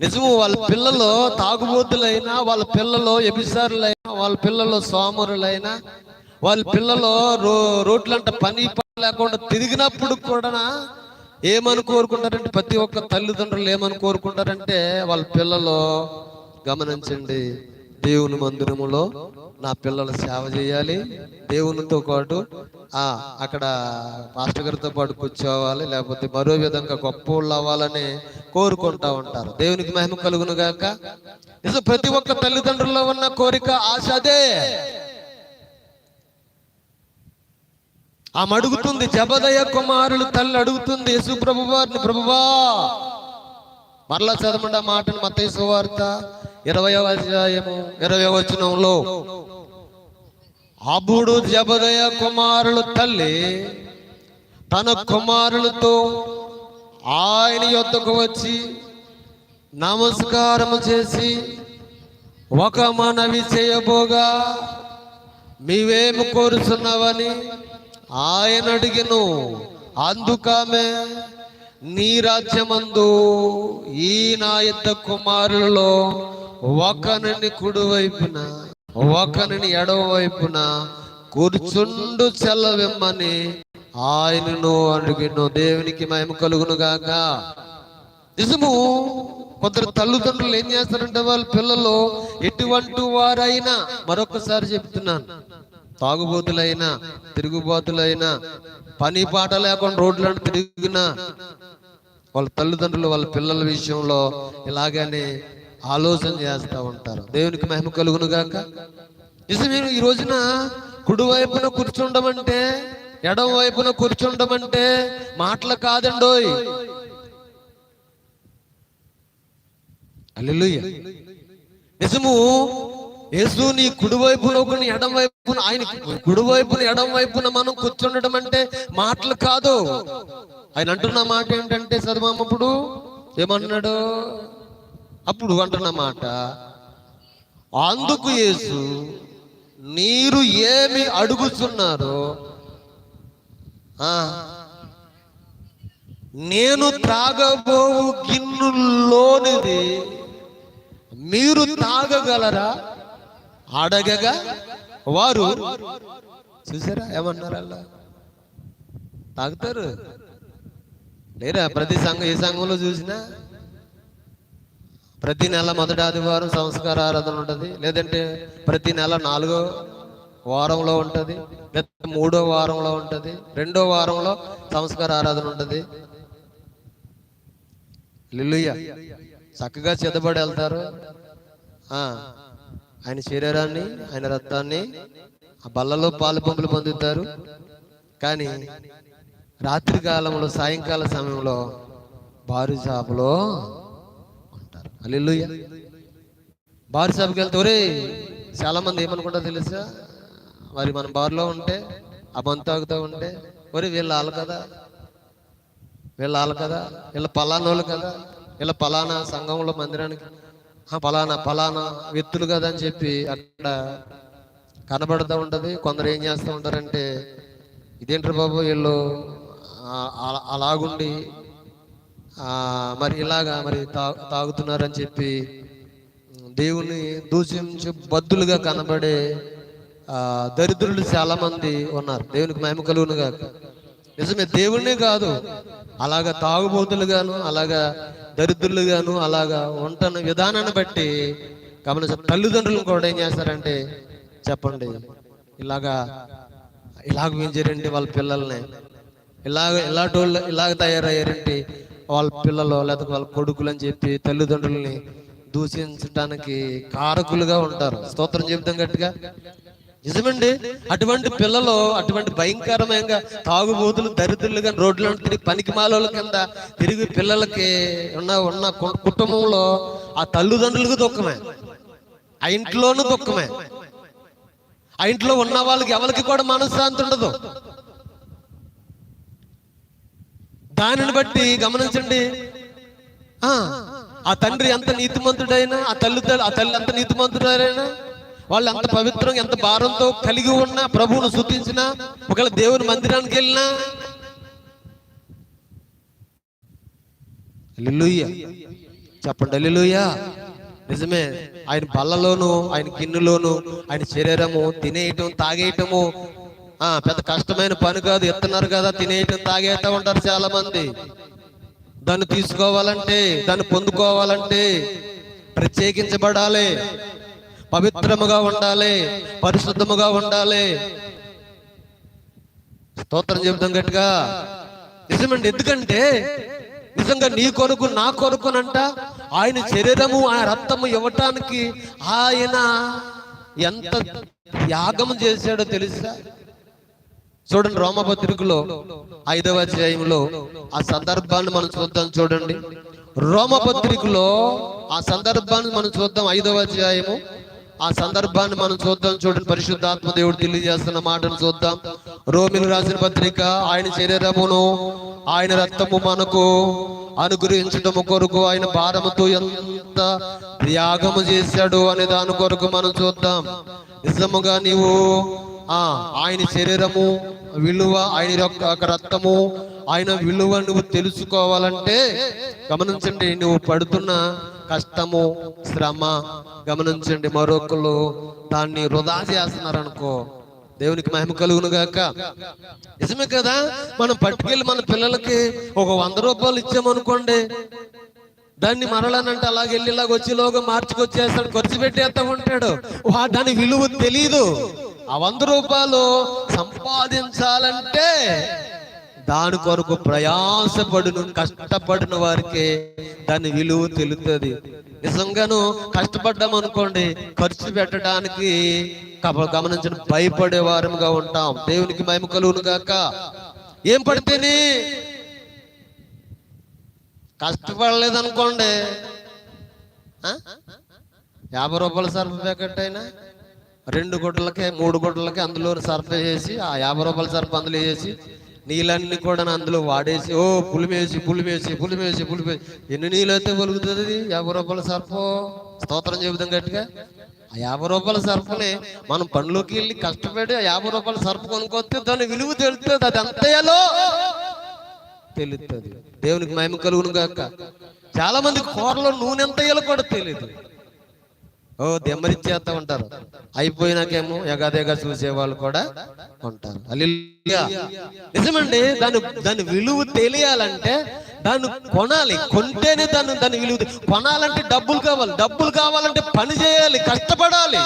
నిజము వాళ్ళ పిల్లలు తాగుబోతులైనా వాళ్ళ పిల్లలు ఎబిసారులైనా వాళ్ళ పిల్లలు సోమరులైనా వాళ్ళ పిల్లలు రో రోడ్లంట పని పని లేకుండా తిరిగినప్పుడు కూడా ఏమని కోరుకుంటారంటే ప్రతి ఒక్క తల్లిదండ్రులు ఏమని కోరుకుంటారంటే వాళ్ళ పిల్లలు గమనించండి దేవుని మందిరములో నా పిల్లలు సేవ చేయాలి దేవునితో పాటు అక్కడ పాస్టర్ గారితో పాటు కూర్చోవాలి లేకపోతే మరో విధంగా గొప్ప వాళ్ళు అవ్వాలని కోరుకుంటా ఉంటారు. దేవునికి మహిమ కలుగును గాక. నిజం ప్రతి ఒక్క తల్లిదండ్రుల్లో ఉన్న కోరిక ఆశ అదే. ఆమె అడుగుతుంది జబదయ కుమారులు తల్లి అడుగుతుంది యేసు ప్రభు వారిని ప్రభువా. మరలా చదవండి ఆ మాటను మత్తయి వార్త ఇరవై అధ్యాయము ఇరవై వచనంలో. అప్పుడు జబదయ కుమారులు తల్లి తన కుమారులతో ఆయన యొద్దకు వచ్చి నమస్కారం చేసి ఒక మనవి చేయబోగా మీవేమి కోరుచున్నావని ఆయన అడిగిను. అందుకామె నీ రాజ్యమందు ఈ నా ఇద్ద కుమారులలో ఒకనని కుడివైపున వైపున ఒకరిని ఎడవ వైపున కూర్చుండు చల్లవిమ్మని ఆయనను అడిగిను దేవునికి మహిమ కలుగును గాక. నిజము కొందరు తల్లిదండ్రులు ఏం చేస్తారంటే వాళ్ళ పిల్లలు ఎటువంటి వారైనా మరొకసారి చెప్తున్నాను. తాగుబోతులైనా తిరుగుబోతులైనా పని పాట లేకుండా రోడ్లను తిరిగినా వాళ్ళ తల్లిదండ్రులు వాళ్ళ పిల్లల విషయంలో ఇలాగనే ఆలోచన చేస్తూ ఉంటారు. దేవునికి మహిమ కలుగును గాక. నిజమే ఈ రోజున కుడి వైపున కూర్చుండమంటే ఎడమ వైపున కూర్చుండమంటే మాటలు కాదండోయ్. అల్లెలుయ్య నిజము యేసు నీ కుడి వైపున ఎడం వైపున ఆయన కుడి వైపున ఎడం వైపున మనం కూర్చుండడం అంటే మాటలు కాదు. ఆయన అంటున్న మాట ఏంటంటే చదవమ్మప్పుడు ఏమన్నాడు? అప్పుడు అంటున్నమాట అందుకు యేసు మీరు ఏమి అడుగుతున్నారో నేను త్రాగబోవు గిన్నులోనిది మీరు తాగగలరా? అడగగా వారు చూసారా ఏమన్నారు అలా? తాగుతారు? లేరా? ప్రతి సంఘం ఏ సంఘంలో చూసినా? ప్రతి నెల మొదటి ఆదివారం సంస్కార ఆరాధన ఉంటుంది. లేదంటే ప్రతి నెల నాలుగో వారంలో ఉంటుంది. లేదా మూడో వారంలో ఉంటుంది. రెండో వారంలో సంస్కార ఆరాధన ఉంటుంది. లిల్లుయ్య చక్కగా చెదబడి వెళ్తారు. ఆయన శరీరాన్ని ఆయన రక్తాన్ని ఆ బల్లలో పాలు పంపులు పొందుతారు. కానీ రాత్రి కాలంలో సాయంకాల సమయంలో బారు షాపులో ఉంటారు బార్ బారు షాప్కి వెళ్తే ఒరే చాలా మంది ఏమనుకుంటారో తెలుసా? మరి మన బార్లో ఉంటే ఆ బంతు తాగుతూ ఉంటే ఒరే వీళ్ళు ఆలు కదా. వీళ్ళు ఆలు కదా. వీళ్ళ పలానోళ్ళు కదా. వీళ్ళ పలానా సంఘంలో మందిరానికి. పలానా పలానా వ్యక్తులు కదా అని చెప్పి అక్కడ కనబడుతూ ఉంటుంది. కొందరు ఏం చేస్తూ ఉంటారంటే ఇదేంటారు బాబు వీళ్ళు అలా- అలాగుండి మరి ఇలాగా మరి తా తాగుతున్నారని చెప్పి దేవుని దూషించి బద్దులుగా కనబడే దరిద్రులు చాలా మంది ఉన్నారు. దేవునికి మహిమ కలుగును కాక నిజమే దేవుణ్ణే కాదు. అలాగా తాగుబోతులుగాను అలాగా దరిద్రులుగాను అలాగా ఉంటున్న విధానాన్ని బట్టి గమనించ తల్లిదండ్రులు కూడా ఏం చేస్తారంటే చెప్పండి. ఇలాగా ఇలాగ పెంచారండి వాళ్ళ పిల్లల్ని? ఇలాగ ఇలాంటి వాళ్ళు ఇలాగ తయారయ్యారంటే? వాళ్ళ పిల్లలు లేకపోతే వాళ్ళ కొడుకులు అని చెప్పి తల్లిదండ్రుల్ని దూషించడానికి కారకులుగా ఉంటారు. స్తోత్రం చెబుతాం గట్టిగా. నిజమండి? అటువంటి పిల్లలు అటువంటి భయంకరమైన తాగుబోతులు దరిద్రులుగా రోడ్లు తిరిగి పనికి మాలోల కింద తిరిగి పిల్లలకి ఉన్న ఉన్న కుటుంబంలో ఆ తల్లిదండ్రులకు దుఃఖమే. ఆ ఇంట్లోనూ దుఃఖమే. ఆ ఇంట్లో ఉన్న వాళ్ళకి ఎవరికి కూడా మనశ్శాంతి ఉండదు. దానిని బట్టి గమనించండి. ఆ తండ్రి ఎంత నీతిమంతుడైనా ఆ తల్లి ఆ తల్లి ఎంత నీతిమంతుడైనా వాళ్ళు ఎంత పవిత్రం ఎంత భారంతో కలిగి ఉన్నా ప్రభువును శుద్ధించినా ఒకవేళ దేవుని మందిరానికి వెళ్ళినా. లిల్లుయ్య చెప్పండి అల్లుయా నిజమే ఆయన బల్లలోను ఆయన గిన్నెలోను ఆయన శరీరము తినేయటం తాగేయటము పెద్ద కష్టమైన పని కాదు ఎత్తున్నారు కదా తినేయటం తాగేస్తా ఉంటారు చాలా మంది దాన్ని తీసుకోవాలంటే దాన్ని పొందుకోవాలంటే ప్రత్యేకించబడాలి. పవిత్రముగా ఉండాలి పరిశుద్ధముగా ఉండాలి. స్తోత్రం చెబుతాం గట్టిగా. నిజమండి ఎందుకంటే నిజంగా నీ కొరకు నా కొరకునంట ఆయన శరీరము ఆయన రక్తము ఇవ్వటానికి ఆయన ఎంత త్యాగం చేశాడో తెలుసా? చూడండి రోమపత్రికలో ఐదవ అధ్యాయంలో ఆ సందర్భాన్ని మనం చూద్దాం చూడండి. రోమపత్రికలో ఆ సందర్భాన్ని మనం చూద్దాం ఐదవ అధ్యాయము. ఆ సందర్భాన్ని మనం చూద్దాం చూడండి. పరిశుద్ధాత్మ దేవుడు తెలియజేస్తున్న మాటను చూద్దాం. రోమిలు రాసిన పత్రిక ఆయన శరీరమును ఆయన రక్తము మనకు అనుగ్రహించటము కొరకు ఆయన భారముతో ఎంత త్యాగము చేశాడు అనే దాని కొరకు మనం చూద్దాం. నిజముగా నీవు ఆ ఆయన శరీరము విలువ ఆయన యొక్క రక్తము ఆయన విలువ నువ్వు తెలుసుకోవాలంటే గమనించండి నువ్వు పడుతున్న కష్టము శ్రమ గమనించండి మరొకరు దాన్ని వృధా చేస్తున్నారు అనుకో దేవునికి మహిమ కలుగును గాక. నిజమే కదా? మనం పట్టుకెళ్ళి మన పిల్లలకి ఒక వంద రూపాయలు ఇచ్చామనుకోండి దాన్ని మరలనంటే అలాగ వెళ్ళి ఇలాగ వచ్చేలోగా మార్చుకొచ్చేస్తాడు ఖర్చు పెట్టేస్తా ఉంటాడు. దాని విలువ తెలియదు ఆ వంద రూపాయలు సంపాదించాలంటే దాని కొరకు ప్రయాసపడును కష్టపడిన వారికి. దాని విలువ తెలుస్తుంది నిజంగాను కష్టపడ్డాం అనుకోండి ఖర్చు పెట్టడానికి గమనించిన భయపడే వారముగా ఉంటాం. దేవునికి మహిమ కలువును గాక. ఏం పడితేనే? కష్టపడలేదనుకోండి. యాభై రూపాయలు సర్ఫ్ ప్యాకెట్ అయినా? రెండు గుడ్డలకే మూడు గుడ్డలకే అందులో సర్ఫ్ చేసి ఆ యాభై రూపాయల సర్ఫ్ అందులో చేసి నీళ్ళన్నీ కూడా అందులో వాడేసి ఓ పులిమేసి పులిమేసి పులిమేసి పులిమేసి ఎన్ని నీళ్ళు అయితే అది? యాభై రూపాయల సర్ఫ్ స్తోత్రం చెబుతాం గట్టిగా. ఆ యాభై రూపాయల సర్ఫ్ని మనం పనిలోకి వెళ్ళి కష్టపడి ఆ యాభై రూపాయల సర్ఫ్ కొనుక్కొస్తే దాని విలువ తెలుస్తుంది. అది అంతేలో తెలుస్తుంది. దేవునికి మహిమ కలుగును కాక చాలా మంది కూరలో నూనె ఎంత వేయాలో కూడా తెలియదు ఓ దెమ్మరిచ్చేస్తా ఉంటారు. అయిపోయినాకేమో ఎగాదేగా చూసే వాళ్ళు కూడా ఉంటారు. నిజమండి దాని దాని విలువ తెలియాలంటే దాన్ని కొనాలి. కొంటేనే దాన్ని దాని విలువ కొనాలంటే డబ్బులు కావాలి. డబ్బులు కావాలంటే పని చేయాలి కష్టపడాలి.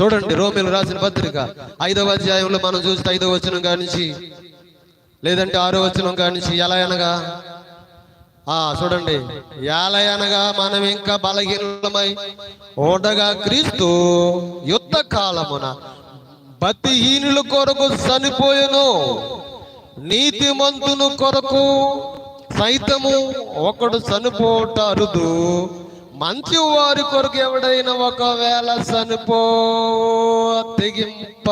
చూడండి రోమిలు రాసిన పత్రిక. ఐదవ అధ్యాయంలో మనం చూస్తే ఐదవ వచనం కానించి లేదంటే ఆరో వచనం కానించి ఎలా అనగా? ఆ చూడండి. ఏలయనగా మనం ఇంకా బలహీనమై ఓడగా క్రీస్తు యుద్ధ కాలమున బతిహీనుల కొరకు చనిపోయెను. నీతిమంతుని కొరకు సైతము ఒకడు చనిపోట అరుదు మంచి వారి కొరకు ఎవడైనా ఒకవేళ చనిపో తెగింప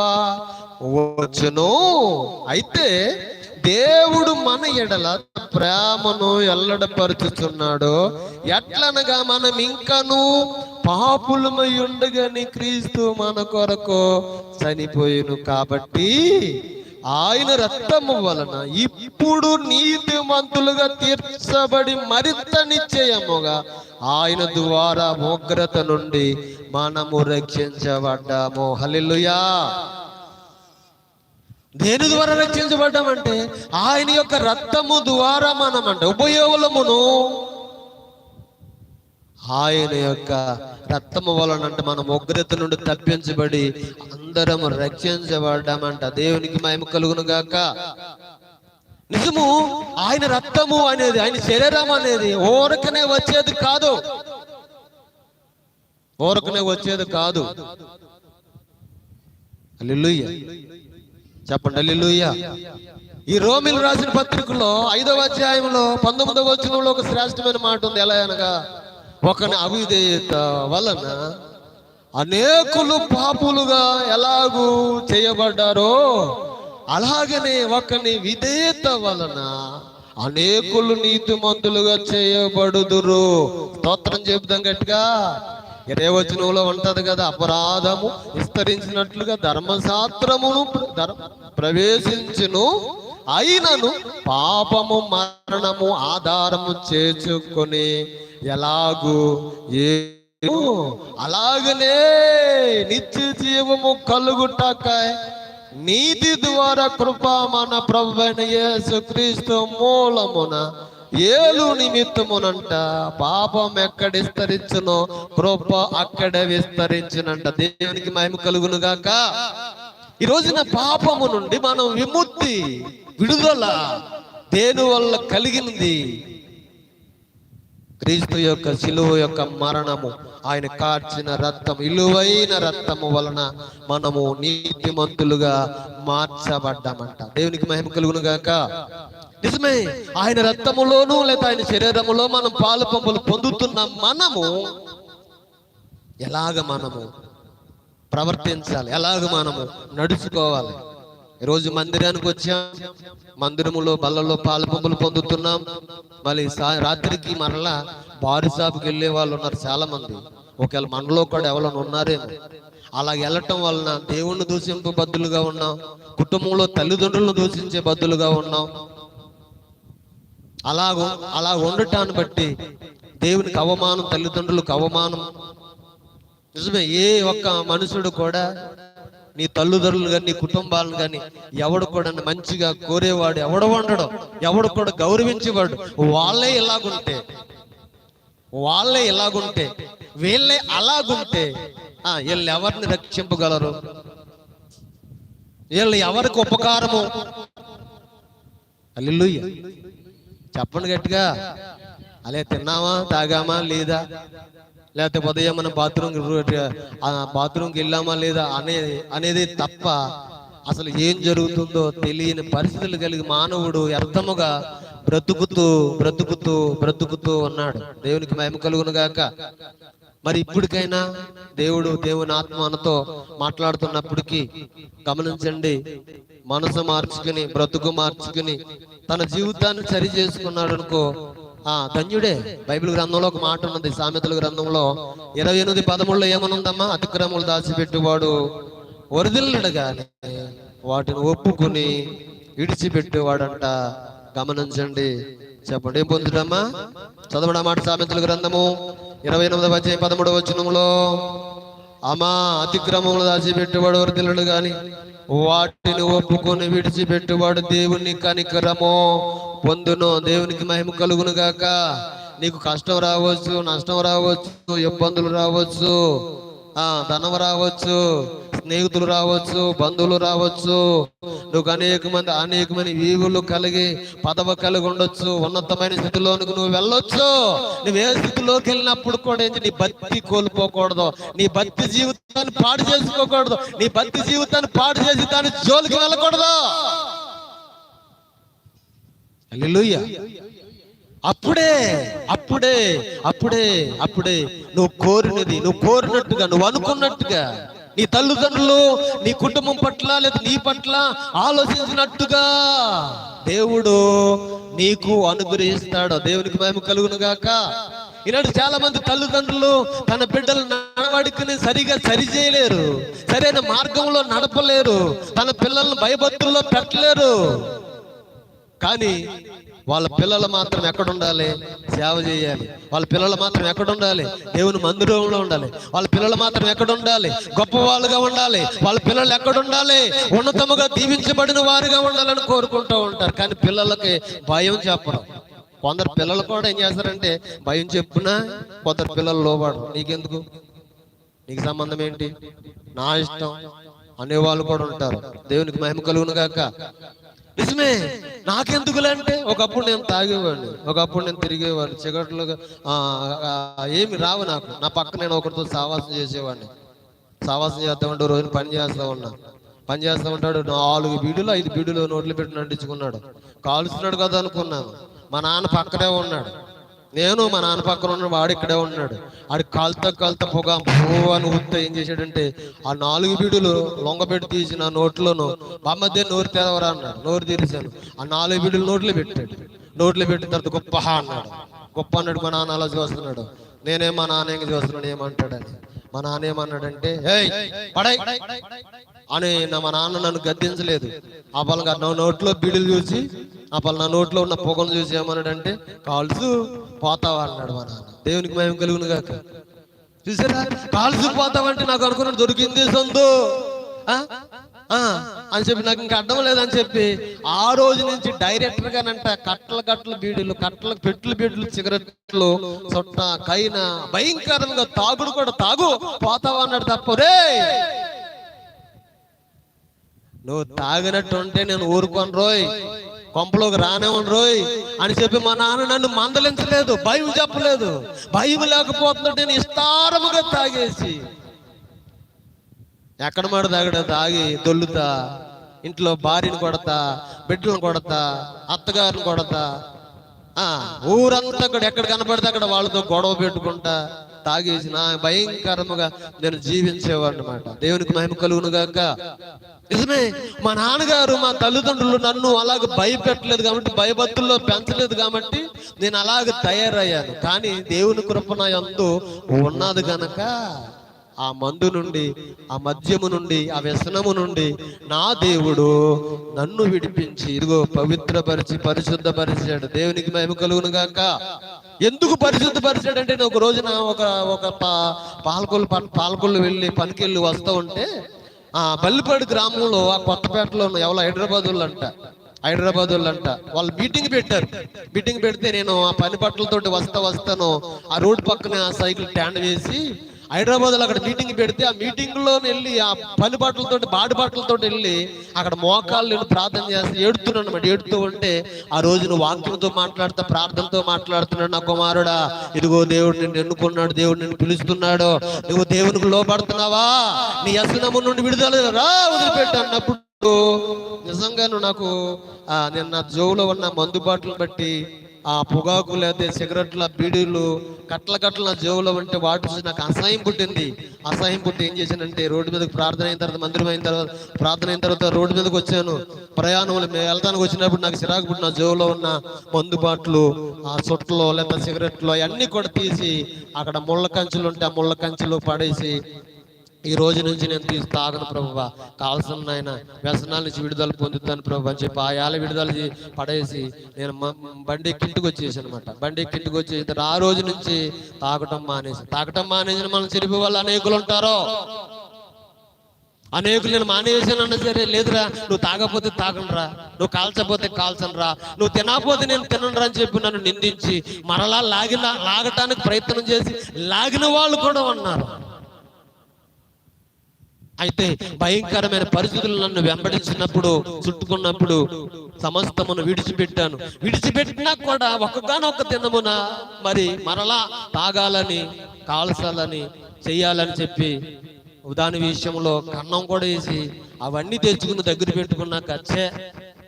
వచ్చును. అయితే దేవుడు మన ఎడల ప్రేమను ఎల్లడపరుచుచున్నాడు. ఎట్లనగా మనం ఇంకను పాపులమై ఉండగాని క్రీస్తు మన కొరకు చనిపోయిను కాబట్టి ఆయన రక్తము వలన ఇప్పుడు నీతి మంతులుగా తీర్చబడి మరింత నిశ్చయముగా ఆయన ద్వారా ఉగ్రత నుండి మనము రక్షించబడ్డాము. హలిలుయా దేని ద్వారా రక్షించబడ్డామంటే ఆయన యొక్క రక్తము ద్వారా మనం అంటే ఉపయోగమును ఆయన యొక్క రక్తము వలన అంటే మనం ఉగ్రత నుండి తప్పించబడి అందరం రక్షించబడ్డామంట. దేవునికి మహిమ కలుగును గాక. నిజము ఆయన రక్తము అనేది ఆయన శరీరం అనేది ఓరకనే వచ్చేది కాదు. ఓరకనే వచ్చేది కాదు. చెప్పండి. హల్లెలూయా. ఈ రోమిలు రాసిన పత్రికలో ఐదవ అధ్యాయంలో పంతొమ్మిదవ వచనంలో ఒక శ్రేష్టమైన మాట ఉంది. ఎలా అనగా ఒకని అవిధేయత వలన అనేకులు పాపులుగా ఎలాగూ చేయబడ్డారో అలాగనే ఒకని విధేయత వలన అనేకులు నీతిమంతులుగా చేయబడుదురు. స్తోత్రం చెబుదాం గట్టిగా. ఇరవై వచనంలో ఉంటది కదా అపరాధము విస్తరించినట్లుగా ధర్మశాస్త్రమును ధర్మ ప్రవేశించును. అయినను పాపము మరణము ఆధారము చేర్చుకొని ఎలాగూ ఏ అలాగనే నిత్య జీవము కలుగుటకాయ నీతి ద్వారా కృప మన యేసు యేసుక్రీస్తు మూలమున ఏలు నిమిత్తమునంట పాపం ఎక్కడ విస్తరించునో కృప అక్కడ విస్తరించునంట. దేవునికి మహిమ కలుగును గాక ఈ రోజున పాపము నుండి మనం విముక్తి విడుదల దేని వల్ల కలిగింది? క్రీస్తు యొక్క శిలువ యొక్క మరణము ఆయన కార్చిన రక్తం ఇలువైన రక్తము వలన మనము నీతిమంతులుగా మార్చబడ్డామంట. దేవునికి మహిమ కలుగును గాక నిజమే. ఆయన రక్తములోను లేదా ఆయన శరీరములో మనం పాలు పంపులు పొందుతున్న మనము ఎలాగ మనము ప్రవర్తించాలి? ఎలాగ మనము నడుచుకోవాలి? ఈరోజు మందిరానికి వచ్చాం. మందిరములో బల్లలో పాలు పంపులు పొందుతున్నాం. మళ్ళీ సా- రాత్రికి మరలా బారు షాపుకి వెళ్ళే వాళ్ళు ఉన్నారు చాలా మంది ఒకవేళ మనలో కూడా ఎవరైనా ఉన్నారేమో. అలా వెళ్ళటం వలన దేవుణ్ణి దూషింపు బద్దులుగా ఉన్నాం. కుటుంబంలో తల్లిదండ్రులను దూషించే బద్దులుగా ఉన్నాం. అలాగో అలా ఉండటాన్ని బట్టి దేవునికి అవమానం తల్లిదండ్రులకు అవమానం. నిజమే ఏ ఒక్క మనుషుడు కూడా నీ తల్లిదండ్రులు కానీ నీ కుటుంబాలను కానీ ఎవడు కూడా మంచిగా కోరేవాడు ఎవడు వండడు ఎవడు కూడా గౌరవించేవాడు. వాళ్ళే ఇలాగుంటే వాళ్ళే ఇలాగుంటే వీళ్ళే అలాగుంటే వీళ్ళు ఎవరిని రక్షింపగలరు? వీళ్ళు ఎవరికి ఉపకారము? అల్లుయ్య చెప్పండి గట్టిగా. అలే తిన్నామా తాగామా? లేదా? లేకపోతే ఉదయం మనం బాత్రూమ్ బాత్రూమ్కి వెళ్ళామా? లేదా? అనే అనేది తప్ప అసలు ఏం జరుగుతుందో తెలియని పరిస్థితులు కలిగి మానవుడు వ్యర్థముగా బ్రతుకుతూ బ్రతుకుతూ బ్రతుకుతూ ఉన్నాడు. దేవునికి మహిమ కలుగును గాక. మరి ఇప్పటికైనా దేవుడు దేవుని ఆత్మ మనతో మాట్లాడుతున్నప్పటికీ గమనించండి మనసు మార్చుకుని బ్రతుకు మార్చుకుని తన జీవితాన్ని సరి చేసుకున్నాడు అనుకో ఆ ధన్యుడే. బైబిల్ గ్రంథంలో ఒక మాట ఉన్నది సామెతల గ్రంథంలో ఇరవై ఎనిమిది పదముల్లో ఏమనుందమ్మా? అతిక్రమములు దాచిపెట్టువాడు వరదలను కానీ వాటిని ఒప్పుకుని విడిచిపెట్టేవాడంట. గమనించండి. చెప్పండి ఏం పొందుటమ్మా? చదవడం మాట సామెతల గ్రంథము. ఇరవై ఎనిమిది వచ్చే పదమూడవ వచనంలో అమ్మా అతిక్రమములు దాచిపెట్టేవాడు వరదలను కానీ వాటిని ఒప్పుకొని విడిచిపెట్టువాడు దేవుని కనికరము. పొందును దేవునికి మహిమ కలుగును గాక. నీకు కష్టం రావచ్చు నష్టం రావచ్చు ఇబ్బందులు రావచ్చు. ధనం రావచ్చు స్నేహితులు రావచ్చు బంధువులు రావచ్చు. నువ్వు అనేక మంది అనేకమైన వీవులు కలిగి పదవ కలిగి ఉండొచ్చు. ఉన్నతమైన స్థితిలోనికి నువ్వు వెళ్ళొచ్చు. నువ్వు ఏ స్థితిలోకి వెళ్ళినప్పుడు కూడా ఏంటి? నీ భక్తి కోల్పోకూడదు. నీ భక్తి జీవితాన్ని పాడు చేసుకోకూడదు. నీ భక్తి జీవితాన్ని పాడు చేసి దాని జోలికి వెళ్ళకూడదు. అప్పుడే అప్పుడే అప్పుడే అప్పుడే నువ్వు కోరినది నువ్వు కోరినట్టుగా నువ్వు అనుకున్నట్టుగా నీ తల్లిదండ్రులు నీ కుటుంబం పట్ల లేదా నీ పట్ల ఆలోచించినట్టుగా దేవుడు నీకు అనుగ్రహిస్తాడు. దేవునికి మేము కలుగును గాక. ఈనాడు చాలా మంది తల్లిదండ్రులు తన బిడ్డల నడవడికని సరిగా సరి చేయలేరు. సరైన మార్గంలో నడపలేరు. తన పిల్లలను భయభక్తుల్లో పెట్టలేరు. కానీ వాళ్ళ పిల్లలు మాత్రం ఎక్కడ ఉండాలి? సేవ చేయాలి. వాళ్ళ పిల్లలు మాత్రం ఎక్కడ ఉండాలి? దేవుని మందిరంలో ఉండాలి. వాళ్ళ పిల్లలు మాత్రం ఎక్కడ ఉండాలి? గొప్ప వాళ్ళుగా ఉండాలి. వాళ్ళ పిల్లలు ఎక్కడ ఉండాలి? ఉన్నతముగా దీవించబడిన వారుగా ఉండాలని కోరుకుంటూ ఉంటారు. కానీ పిల్లలకి భయం చెప్పడం కొందరు పిల్లలు కూడా ఏం చేస్తారంటే భయం చెప్పునా కొందరు పిల్లలు లోబడరు. నీకెందుకు? నీకు సంబంధం ఏంటి? నా ఇష్టం. అనేవాళ్ళు కూడా ఉంటారు. దేవునికి మహిమ కలుగును కాక నిజమే. నాకెందుకులే అంటే ఒకప్పుడు నేను తాగేవాడిని. ఒకప్పుడు నేను తిరిగేవాడిని. సిగరెట్లు ఏమి రావు నాకు. నా పక్క నేను ఒకరితో సావాసం చేసేవాడిని. సావాసం చేస్తా ఉంటే రోజు పని చేస్తా ఉన్నా. పని చేస్తా ఉంటాడు. నాలుగు బీడులు ఐదు బీడులు నోట్లు పెట్టి నంటించుకున్నాడు కాలుస్తున్నాడు కదా అనుకున్నాను. మా నాన్న పక్కనే ఉన్నాడు. నేను మా నాన్న పక్కన ఉన్న వాడు ఇక్కడే ఉన్నాడు. ఆడి కాలుతా కాలుతా పొగ పో అని ఊపితే ఏం చేశాడంటే ఆ నాలుగు బీడులు లొంగబెట్టి తీసి నా నోట్లోను మధ్య నోరు తెరవరా అన్నాడు. నోరు తెరిచాను. ఆ నాలుగు బీడులు నోట్లో పెట్టాడు. నోట్లో పెట్టిన తర్వాత గొప్ప అన్నాడు. గొప్ప అన్నాడు మా నాన్న అలా చూస్తున్నాడు. నేనే మా నాన్న ఏం చూస్తున్నాడు ఏమంటాడని. మా నాన్న ఏమన్నాడంటే పడై. అని నా మా నాన్న నన్ను గద్దించలేదు. ఆ పలంగా నా నోట్లో బీడులు చూసి ఆ పలు నా నోట్లో ఉన్న పొగను చూసి ఏమన్నాడంటే కాల్సు పోతావా? అన్నాడు మా నాన్న. దేవునికి మేము కలుగును గాక. చూసారా? కాల్సు పోతావంటే నాకు అనుకున్నాడు దొరికింది సొందు. అని చెప్పి నాకు ఇంకా అర్థం లేదని చెప్పి ఆ రోజు నుంచి డైరెక్టర్ గానంట కట్టల కట్టల బీడులు కట్టల పెట్లు బీడులు సిగరెట్లు సొట్ట కైన భయంకరంగా తాగుడు కూడా తాగు పోతావా అన్నాడు తప్ప రే నువ్వు తాగినట్టు ఉంటే నేను ఊరుకోను రోయ్ కొంపలోకి రానివ్వను రోయ్ అని చెప్పి మా నాన్న నన్ను మందలించలేదు భయం చెప్పలేదు. భయం లేకపోతుంటే నేను ఇస్తారముగా తాగేసి ఎక్కడ మాట తాగడ తాగి దొల్లుతా. ఇంట్లో భార్యను కొడతా బిడ్డలను కొడతా అత్తగారిని కొడతా. ఆ ఊరంతా అక్కడ ఎక్కడ కనపడితే అక్కడ వాళ్ళతో గొడవ పెట్టుకుంటా తాగేసి నా భయంకరముగా నేను జీవించేవాడు అనమాట దేవునికి మహిమ కలుగునుగాక నిజమే మా నాన్నగారు మా తల్లిదండ్రులు నన్ను అలాగ భయపెట్టలేదు కాబట్టి భయభక్తుల్లో పెంచలేదు కాబట్టి నేను అలాగ తయారయ్యాను. కానీ దేవుని కృపణ ఎంతో ఉన్నది గనక ఆ మందు నుండి ఆ మద్యము నుండి ఆ వ్యసనము నుండి నా దేవుడు నన్ను విడిపించి ఇదిగో పవిత్రపరిచి పరిశుద్ధపరిచాడు. దేవునికి మేము కలుగును గాక. ఎందుకు పరిశుద్ధపరిచాడంటే నేను ఒక రోజున ఒక ఒక పాలకొల్లు ప- పాలకొల్లు వెళ్ళి పనికెళ్ళి వస్తూ ఉంటే ఆ బల్లిపాడు గ్రామంలో ఆ కొత్తపేటలో ఉన్న ఎవరో హైదరాబాద్ వాళ్ళు అంట హైదరాబాద్ వాళ్ళు అంట వాళ్ళు మీటింగ్ పెట్టారు. మీటింగ్ పెడితే నేను ఆ పని బట్టలతోటి వస్తా వస్తాను. ఆ రోడ్డు పక్కన ఆ సైకిల్ స్టాండ్ వేసి హైదరాబాద్లో అక్కడ మీటింగ్ పెడితే ఆ మీటింగ్లో వెళ్ళి ఆ పని బట్టలతో బాడి బట్టలతో వెళ్ళి అక్కడ మోకాళ్ళు నేను ప్రార్థన చేసి ఏడుతున్నాను అనమాట ఏడుతూ ఉంటే ఆ రోజు నువ్వు వాక్యంతో మాట్లాడుతా ప్రార్థనతో మాట్లాడుతున్నాడు నా కుమారుడా. ఇదిగో దేవుడు నిన్ను ఎన్నుకున్నాడు దేవుడు నిన్ను పిలుస్తున్నాడు. నువ్వు దేవునికి లోపడుతున్నావా నీ అసనము నుండి విడుదల రా వదిలిపెట్టు అన్నప్పుడు నిజంగాను నాకు నేను నా జోవులో ఉన్న మందు బాటలు బట్టి ఆ పొగాకు లేకపోతే సిగరెట్ల బీడీలు కట్ల కట్ల నా వంటి ఉంటే వాటి చూసి నాకు అసహ్యం పుట్టింది. అసహ్యం పుట్టి ఏం చేశానంటే రోడ్డు మీదకి ప్రార్థన అయిన తర్వాత మందిరం అయిన తర్వాత ప్రార్థన అయిన తర్వాత రోడ్డు మీదకి వచ్చాను. ప్రయాణంలో మేము వెళ్తానికి వచ్చినప్పుడు నాకు చిరాకు పుట్టిన జేబులో ఉన్న మందు బాట్లు ఆ చుట్టలో లేదా సిగరెట్లు అవన్నీ కూడా తీసి అక్కడ ముళ్ళ కంచెలు ఉంటే ఆ ముళ్ళ కంచెలు పడేసి ఈ రోజు నుంచి నేను తీసి తాగను ప్రభావ. కావాల్సిన నాయన వ్యసనాల నుంచి విడుదల పొందుతాను ప్రభు అని చెప్పి ఆ విడుదల పడేసి నేను బండి కింటికి వచ్చేసి అనమాట బండి కింటికి వచ్చేసి ఆ రోజు నుంచి తాగటం మానేసి తాగటం మానేసిన మనం చెరిపి వాళ్ళు అనేకులు ఉంటారో? అనేకులు నేను మానేసానన్నా సరే లేదురా నువ్వు తాగపోతే తాగనరా నువ్వు కాల్చపోతే కాల్చనరా నువ్వు తినకపోతే నేను తినరా అని చెప్పి నన్ను నిందించి మరలా లాగిన లాగటానికి ప్రయత్నం చేసి లాగిన వాళ్ళు కూడా ఉన్నారు. అయితే భయంకరమైన పరిస్థితులు నన్ను వెంబడించినప్పుడు చుట్టుకున్నప్పుడు సమస్తమును విడిచిపెట్టాను. విడిచిపెట్టినా కూడా ఒక్కగానొక్క దినమున మరి మరలా తాగాలని కాల్చాలని చెయ్యాలని చెప్పి దాని విషయంలో కన్నం కూడా వేసి అవన్నీ తెచ్చుకుని దగ్గర పెట్టుకున్నాక ఛే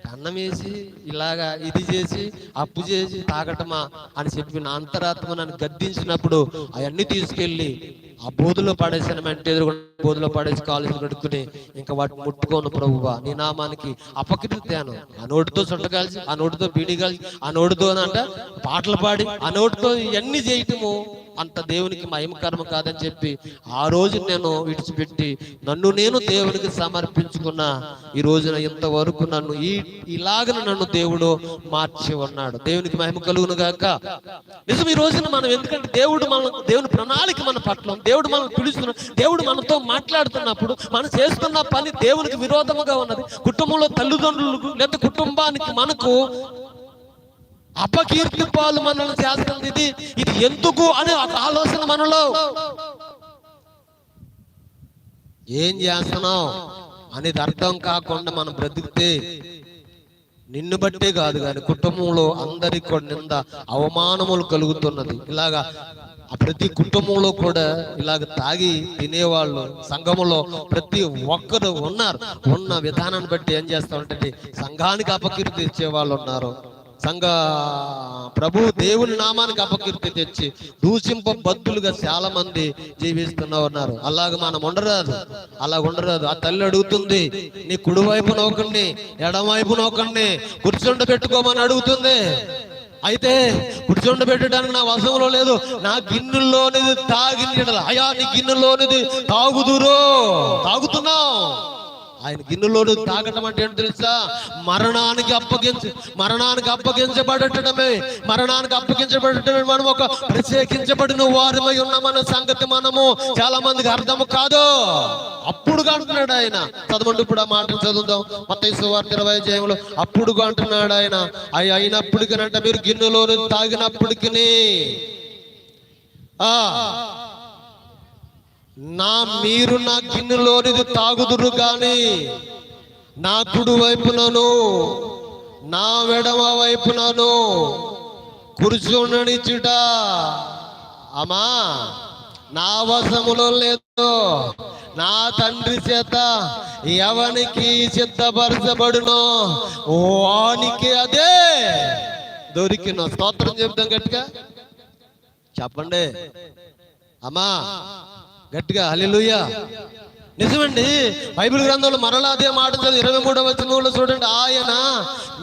కన్నం వేసి ఇలాగా ఇది చేసి అప్పు చేసి తాగటమా అని చెప్పి నా అంతరాత్మ నన్ను గద్దించినప్పుడు అవన్నీ తీసుకెళ్ళి ఆ బోధులో పడేసిన అంటే ఎదురుకుండా బోధులో పడేసి కాలేజీ కడుక్కుని ఇంకా వాటిని ముట్టుకోను ప్రభువా నీ నామానికి అపకృత్యాను ఆ నోటితో చుట్టకాల్చి ఆ నోటితో బీడి కాల్చి ఆ నోటితో అంట పాటలు పాడి ఆ నోటితో ఇవన్నీ చేయటము అంత దేవునికి మహిమకరం కాదని చెప్పి ఆ రోజు నేను విడిచిపెట్టి నన్ను నేను దేవునికి సమర్పించుకున్న ఈ రోజున ఇంతవరకు నన్ను ఈ ఇలాగ నన్ను దేవుడు మార్చి ఉన్నాడు. దేవునికి మహిమ కలుగును గాక. నిజం ఈ రోజున మనం ఎందుకంటే దేవుడు మన దేవుని ప్రణాళిక మన పట్ల దేవుడు మనం పిలుస్తున్నాడు దేవుడు మనతో మాట్లాడుతున్నప్పుడు మనం చేస్తున్న పని దేవునికి విరోధముగా ఉన్నది. కుటుంబంలో తల్లిదండ్రులకు లేదా కుటుంబానికి మనకు అపకీర్తి పాలు మనల్ని చేస్తుంది ఇది. ఇది ఎందుకు అనే ఒక ఆలోచన మనలో. ఏం చేస్తున్నావు? అనేది అర్థం కాకుండా మనం బ్రతికితే నిన్ను బట్టే కాదు కానీ కుటుంబంలో అందరికి కూడా నింద అవమానములు కలుగుతున్నది. ఇలాగా ప్రతి కుటుంబంలో కూడా ఇలాగ తాగి తినేవాళ్ళు సంఘములో ప్రతి ఒక్కరు ఉన్నారు. ఉన్న విధానాన్ని బట్టి ఏం చేస్తామంటే సంఘానికి అపకీర్తి ఇచ్చే వాళ్ళు ఉన్నారు. సంఘ ప్రభు దేవుని నామానికి అపకీర్తి తెచ్చి దూషింప బద్దులుగా చాలా మంది జీవిస్తున్నా ఉన్నారు. అలాగ మనం ఉండరాదు. అలా ఉండరాదు. ఆ తల్లి అడుగుతుంది నీ కుడివైపు నోకండి ఎడమవైపు నోకండి కూర్చుండ పెట్టుకోమని అడుగుతుంది. అయితే కూర్చోండబెట్టడానికి నా వశంలో లేదు. నా గిన్నెలోనిది తాగింది అయ్యా నీ గిన్నెలోనిది తాగుదురో. తాగుతున్నావు. ఆయన గిన్నెలోను తాగటం అంటే ఏంటో తెలుసా? మరణానికి అప్పగించి మరణానికి అప్పగించబడటమే. మరణానికి అప్పగించబడటమే మనం ఒక ప్రత్యేకించబడిన వారమై ఉన్నామన్న సంగతి మనము చాలా మందికి అర్థము కాదు. అప్పుడు అంటున్నాడు ఆయన. చదవండి ఇప్పుడు ఆ మాటలు చదువుదాం. మొత్తం వార్త ఇరవై జయంలో అప్పుడు అంటున్నాడు ఆయన. అవి అయినప్పటికనంట మీరు గిన్నెలోను తాగినప్పటికీ ఆ నా మీరు నా గిన్నెలోనిది తాగుదురు గాని నా కుడి వైపునను నా వెడమ వైపునను కూర్చోననిచ్చుట అమ్మా నా వశములో లేదు. నా తండ్రి చేత ఎవనికి సిద్ధపరచబడునో వానికి అదే దొరికిన స్తోత్రం చెప్తాం గట్టిగా. చెప్పండి. అమ్మా గట్టిగా హల్లెలూయా. నిజమండి. బైబిల్ గ్రంథంలో మరలా అదే మాట ఇరవై మూడవ వచనంలో చూడండి ఆయన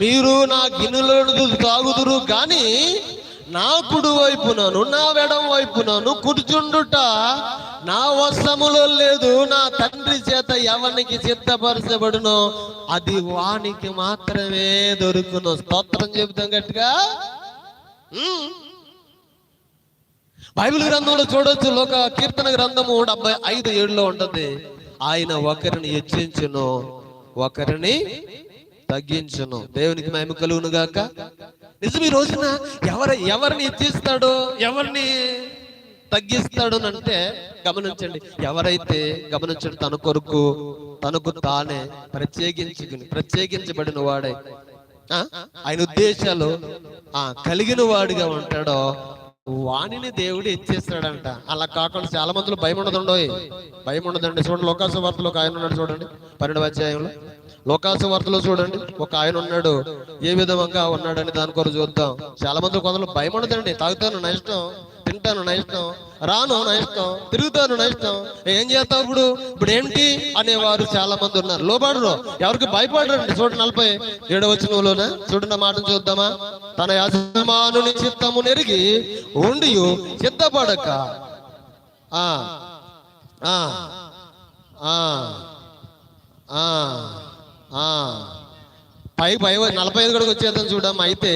మీరు నా గిన్నెలను తాగుదురు కానీ నా కుడి వైపునను నా వెడం వైపునను కూర్చుండుట నా వశములో లేదు. నా తండ్రి చేత ఎవరికి సిద్ధపరచబడునో అది వానికి మాత్రమే దొరుకును. స్తోత్రం చెబుతాం గట్టిగా. బైబిల్ గ్రంథంలో చూడొచ్చు లోక కీర్తన గ్రంథము డెబ్బై ఐదు ఏడులో ఉంటుంది. ఆయన ఒకరిని హెచ్చించును ఒకరిని తగ్గించును. దేవునికి మేము కలుగును గాక. నిజం ఈ రోజున ఎవరు ఎవరిని హెచ్చిస్తాడు ఎవరిని తగ్గిస్తాడు అంటే గమనించండి. ఎవరైతే గమనించండి తన కొరకు తనకు తానే ప్రత్యేకించుకుని ప్రత్యేకించబడిన వాడే. ఆయన ఉద్దేశాలు ఆ కలిగిన వాడిగా ఉంటాడో వాణిని దేవుడు ఇచ్చేస్తాడంట. అలా కాకుండా చాలా మందిలో భయం ఉండదుండో భయం ఉండదండి. చూడండి లోకాసు వార్తలో ఒక ఆయన ఉన్నాడు చూడండి. పన్నెండు అధ్యాయంలో. లోకాసు వార్తలో చూడండి ఒక ఆయన ఉన్నాడు. ఏ విధంగా ఉన్నాడని దాని కొరకు చూద్దాం. చాలా మంది కొందరు భయం ఉండదండి. తాగుతాను నా ఇష్టం. తింటాను నా ఇష్టం రాను నా ఇష్టం తిరుగుతాను నా ఇష్టం. ఏం చేస్తావు ఇప్పుడు? ఇప్పుడు ఏంటి? అనేవారు చాలా మంది ఉన్నారు. లోబడరు. ఎవరికి భయపడరండి? చూడు నలభై ఏడవ వచనంలోన? చూడండి ఆ మాటను చూద్దామా? తన యజమానుని చిత్తము నెరిగి ఉండి సిద్ధపడక. ఆ ఆ ఆ ఆ ఆ. పై పై నలభై ఐదు కూడా వచ్చేద్దాం చూడమ్మా. అయితే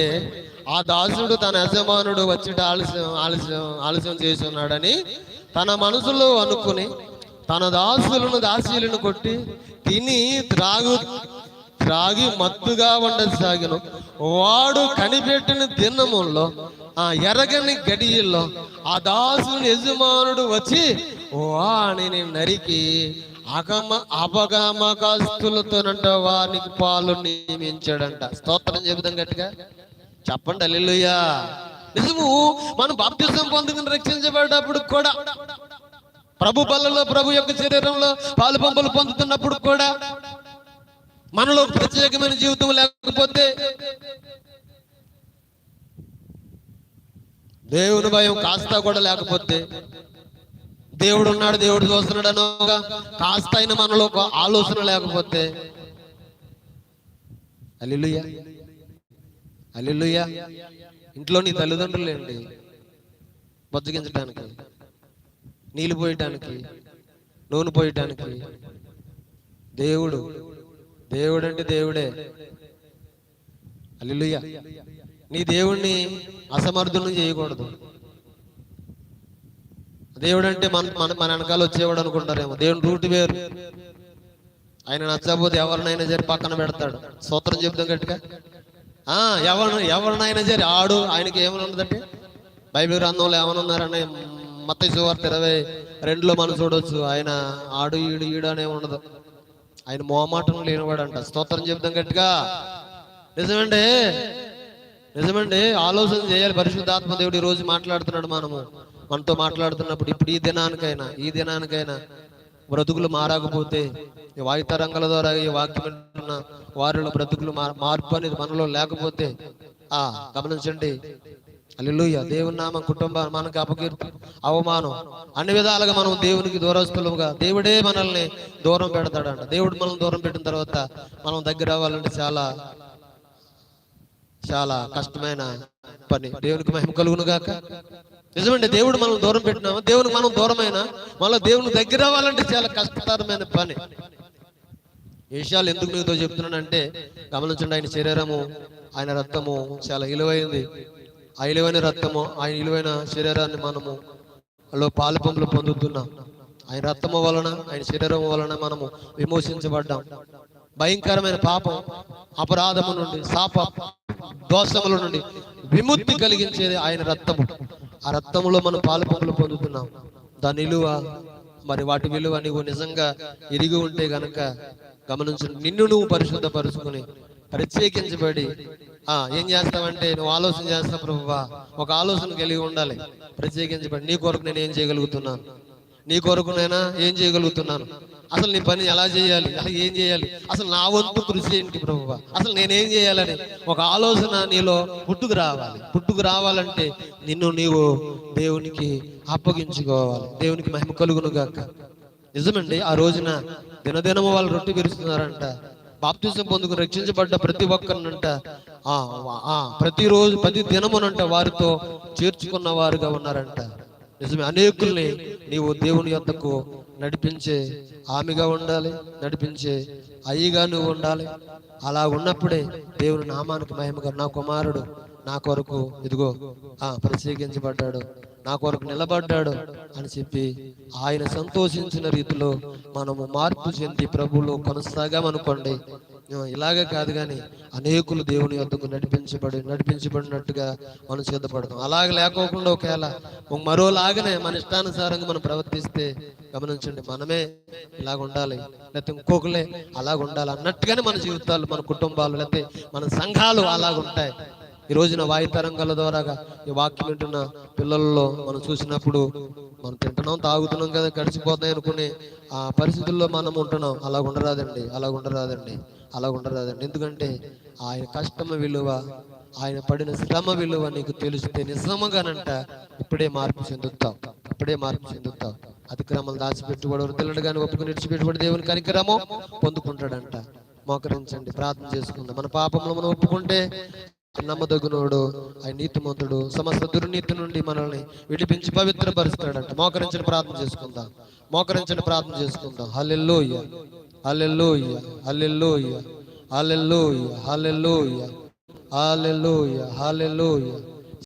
ఆ దాసుడు తన యజమానుడు వచ్చి ఆలస్యం ఆలస్యం ఆలస్యం చేస్తున్నాడని తన మనసులో అనుకుని తన దాసులను దాసీలను కొట్టి తిని త్రాగు త్రాగి మత్తుగా ఉండసాగను. వాడు కనిపెట్టిన దినముల్లో ఆ ఎరగని గడియల్లో ఆ దాసుని యజమానుడు వచ్చి వాణిని నరికి అగమ అపగమకస్తులతోనంట వానికి పాలు నియమించాడంట. స్తోత్రం చెబుతాం గట్టిగా. చెప్పండి అల్లెలుయ్యా నిజము మనం బాప్తిజం పొందుకుని రక్షించబడేటప్పుడు కూడా ప్రభు బలలో ప్రభు యొక్క శరీరంలో పాలు పంపులు పొందుతున్నప్పుడు కూడా మనలో ప్రత్యేకమైన జీవితం లేకపోతే దేవుని భయం కాస్త కూడా లేకపోతే దేవుడు ఉన్నాడు దేవుడు చూస్తున్నాడు అనగా కాస్త అయిన మనలో ఒక ఆలోచన లేకపోతే. అల్లుయ్యా అల్లిలుయ్య ఇంట్లో నీ తల్లిదండ్రులు ఏంటి బొజ్జగించడానికి నీళ్ళు పోయటానికి నూనె పోయటానికి. దేవుడు దేవుడు అంటే దేవుడే. అల్లిలుయ్య నీ దేవుణ్ణి అసమర్థులను చేయకూడదు. దేవుడు అంటే మన మన మన వెనకాల వచ్చేవాడు అనుకుంటారేమో. దేవుని రూట్ వేరు. ఆయన నచ్చకపోతే ఎవరినైనా సరే పక్కన పెడతాడు. సూత్రం చెప్తాం గట్టిగా. ఎవరు ఎవరినైనా సరే ఆడు. ఆయనకి ఏమైనా ఉండదంటే బైబిల్ గ్రంథంలో ఏమైనా ఉన్నారని మత సువార్త ఇరవై రెండులో మనం చూడొచ్చు. ఆయన ఆడు ఈడు ఈడు అనే ఉండదు. ఆయన మోమాటం లేనివాడంట. స్తోత్రం చెప్తాం గట్టిగా. నిజమండి? నిజమండి? ఆలోచన చేయాలి. పరిశుద్ధాత్మ దేవుడు ఈ రోజు మాట్లాడుతున్నాడు మనము. మనతో మాట్లాడుతున్నప్పుడు ఇప్పుడు ఈ దినానికైనా ఈ దినానికైనా బ్రతుకులు మారకపోతే ఈ వాయుతరంగాల ద్వారా ఈ వాక్యం వారిలో బ్రతుకులు మార్- మార్పు అనేది మనలో లేకపోతే ఆ గమనించండి. అల్లుయ్య దేవుని నామ కుటుంబం మనకు అపకీర్తి అవమానం అన్ని విధాలుగా మనం దేవునికి దూరస్తులుగా దేవుడే మనల్ని దూరం పెడతాడంట. దేవుడు మనం దూరం పెట్టిన తర్వాత మనం దగ్గర అవ్వాలంటే చాలా చాలా కష్టమైన పని. దేవునికి మహిమ కలుగును గాక. నిజమండి దేవుడు మనం దూరం పెట్టినామా దేవునికి మనం దూరమైనా? మళ్ళీ దేవునికి దగ్గర అవ్వాలంటే చాలా కష్టతరమైన పని. ఈ విషయాలు ఎందుకు మీతో చెప్తున్నానంటే గమనించండి ఆయన శరీరము ఆయన రక్తము చాలా విలువైంది ఆ విలువైన రక్తము ఆయన విలువైన శరీరాన్ని మనము లో పాలపంపులు పొందుతున్నాం. ఆయన రక్తము వలన ఆయన శరీరం వలన మనము విమోచించబడ్డాం. భయంకరమైన పాపం అపరాధము నుండి శాప దోషముల నుండి విముక్తి కలిగించేది ఆయన రక్తము. ఆ రక్తంలో మనం పాలు పంపులు పొందుతున్నాం. దాని విలువ మరి వాటి విలువ నువ్వు నిజంగా ఎరిగి ఉంటే గనక గమనించు నిన్ను నువ్వు పరిశుద్ధపరుచుకుని ప్రత్యేకించబడి ఆ ఏం చేస్తావంటే నువ్వు ఆలోచన చేస్తావు ప్రభువా ఒక ఆలోచన కలిగి ఉండాలి. ప్రత్యేకించబడి నీ కొరకు నేను ఏం చేయగలుగుతున్నాను? నీ కొరకు నేనా ఏం చేయగలుగుతున్నాను? అసలు నీ పని ఎలా చేయాలి? అసలు ఏం చేయాలి? అసలు నా వంతు కృషి ఏంటి ప్రభువా? అసలు నేనేం చేయాలని? ఒక ఆలోచన నీలో పుట్టుకు రావాలి. పుట్టుకు రావాలంటే నిన్ను నీవు దేవునికి అప్పగించుకోవాలి. దేవునికి మహిమ కలుగును గాక. నిజమండి ఆ రోజున దినదినము వాళ్ళు రొట్టె పెరుస్తున్నారంట బాప్తిజం పొందుకు రక్షించబడ్డ ప్రతి ఒక్కరినంట. ఆ ప్రతిరోజు ప్రతి దినమునంట వారితో చేర్చుకున్న వారుగా ఉన్నారంట. నిజమే అనేకుల్ని నీవు దేవుని యొద్దకు నడిపించే ఆమెగా ఉండాలి నడిపించే అయ్యగా నువ్వు ఉండాలి. అలా ఉన్నప్పుడే దేవుని నామానికి మహిమగా నా కుమారుడు నా కొరకు ఇదిగో ఆ ప్రత్యేకించబడ్డాడు. నా కొరకు నిలబడ్డాడు అని చెప్పి ఆయన సంతోషించిన రీతిలో మనము మార్పు చెంది ప్రభువులో కొనసాగామనుకోండి. ఇలాగే కాదు కానీ అనేకులు దేవుని యొద్దకు నడిపించబడి నడిపించబడినట్టుగా మనం సిద్ధపడతాం. అలాగే లేకోకుండా ఒకవేళ మరోలాగానే మన ఇష్టానుసారంగా మనం ప్రవర్తిస్తే గమనించండి మనమే ఇలాగ ఉండాలి లేకపోతే ఇంకొకలే అలాగ ఉండాలి అన్నట్టుగానే మన జీవితాలు మన కుటుంబాలు లేకపోతే మన సంఘాలు అలాగ ఉంటాయి. ఈ రోజున వాయు తరంగాల ద్వారాగా ఈ వాక్యం వింటున్న పిల్లల్లో మనం చూసినప్పుడు మనం తింటున్నాం తాగుతున్నాం కదా గడిచిపోతాయి అనుకునే ఆ పరిస్థితుల్లో మనం ఉంటున్నాం. అలా ఉండరాదండి అలా ఉండరాదండి. అలా ఉండరాదండి ఎందుకంటే ఆయన కష్టమ విలువ ఆయన పడిన శ్రమ విలువ నీకు తెలిస్తే నిజముగానంట ఇప్పుడే మార్పు చెందుతావు. ఇప్పుడే మార్పు చెందుతావు. అతిక్రమలు దాచిపెట్టుబడి వృద్ధులను కానీ ఒప్పుకుని విడిచిపెట్టుబడి దేవుని కనికరము పొందుకుంటాడంట. మోకరించండి ప్రార్థన చేసుకుందాం. మన పాపములు మనం ఒప్పుకుంటే నమ్మదగునోడు ఆయన నీతిమంతుడు సమస్త దుర్నీతి నుండి మనల్ని విడిపించి పవిత్రపరుస్తాడంట. మోకరించని ప్రార్థన చేసుకుందాం. మోకరించని ప్రార్థన చేసుకుందాం. హల్లెలూయ. Haleluya, haleluya, aleluya haleluya, aleluya haleluya.